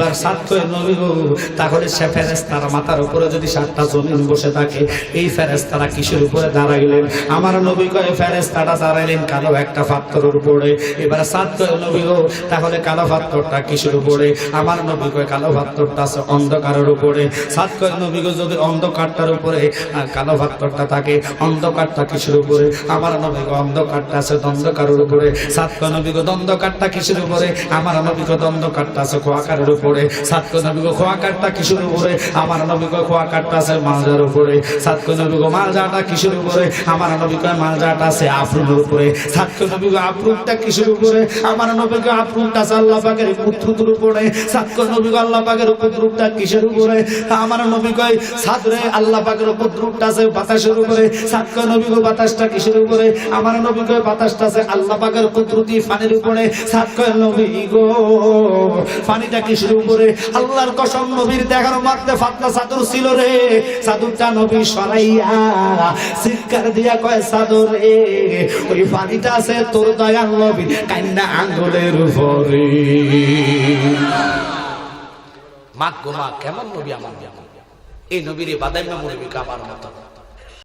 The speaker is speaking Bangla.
এবার সাত করে নবী তাহলে সে ফেরেস্তারা মাথার উপরে যদি সাতটা জমিন বসে থাকে, এই ফেরেস্তারা কিসের উপরে দাঁড়াইলেন? আমার নবী কয়ে ফেরেস্তারা দাঁড়াইলেন কালো একটা পাত্রের উপরে। এবার সাত করে নবী তাহলে কালো পাত্রটা কিসের উপরে? আমার নবী কয়ে কালো পাত্রটা আছে অন্ধকারের উপরে। সাত করে নবী যদি অন্ধকারটার উপরে কালো পাত্রটা থাকে, অন্ধকারটা কিসের উপরে? আমার নবী অন্ধকারটা আছে দ্বন্দ্বকারের উপরে। সাত করে নবী দ্বন্দ্বকারটা কিসের উপরে? আমার নবী দ্বন্দ্বকারটা আছে খোয়াকারের উপরে। সাত করে নবী গো খোয়াকারটা কিসের উপরে? আমার নবী গো খোয়াকারটা আছে মালজার উপরে। সাত করে নবী গো মালজাটা কিসের উপরে? আমার নবী কয় মালজাটা আছে আফরুনের উপরে। সাত করে নবী গো আফরুনটা কিসের উপরে? আমার নবী গো আফরুনটা আছে আল্লাহ পাকের পুত্রদের উপরে। সাত করে নবী গো আল্লাহ পাকের পুত্রটা কিসের উপরে? আমার নবী কয় সাত রে আল্লাহ পাকের পুত্রটা আছে বাতাসের উপরে। সাত করে নবী গো বাতাসটা কিসের উপরে? আমার নবী কয় বাতাসটা আছে আল্লাহ পাকের কুদরতি ফানির উপরে। সাত কয় নবী গো ফানিটা কিসের উপরে। আল্লাহর কসম, নবীর দেখানো মাত্রে ফাতলা চাদর ছিল রে। চাদরটা নবী সরাইয়া চিৎকার দিয়া কয় চাদর রে, ওই পানিটা আছে তোর দয়াল নবী কান্না আঙ্গুলের উপরে। মা গো মা, কেমন নবী আমার? এই নবীর বাদাই না মরবি কাবার মতো।